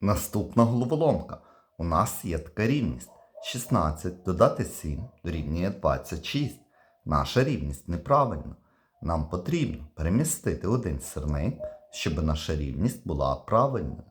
Наступна головоломка. У нас є така рівність. 16 додати 7 дорівнює 26. Наша рівність неправильна. Нам потрібно перемістити один сирник, щоб наша рівність була правильною.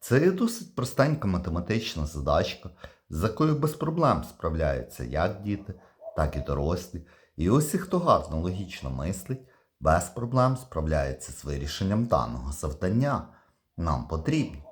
Це є досить простенька математична задачка, з якою без проблем справляються як діти, так і дорослі. І усі, хто гарно логічно мислить, без проблем справляється з вирішенням даного завдання. Нам потрібно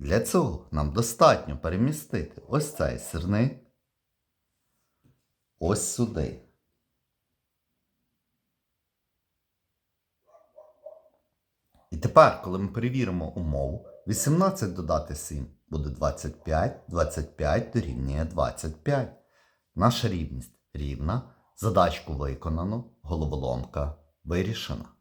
Для цього нам достатньо перемістити ось цей сирник ось сюди. І тепер, коли ми перевіримо умову, 18 додати 7 буде 25, 25 дорівнює 25. Наша рівність рівна, задачку виконано, головоломка вирішена.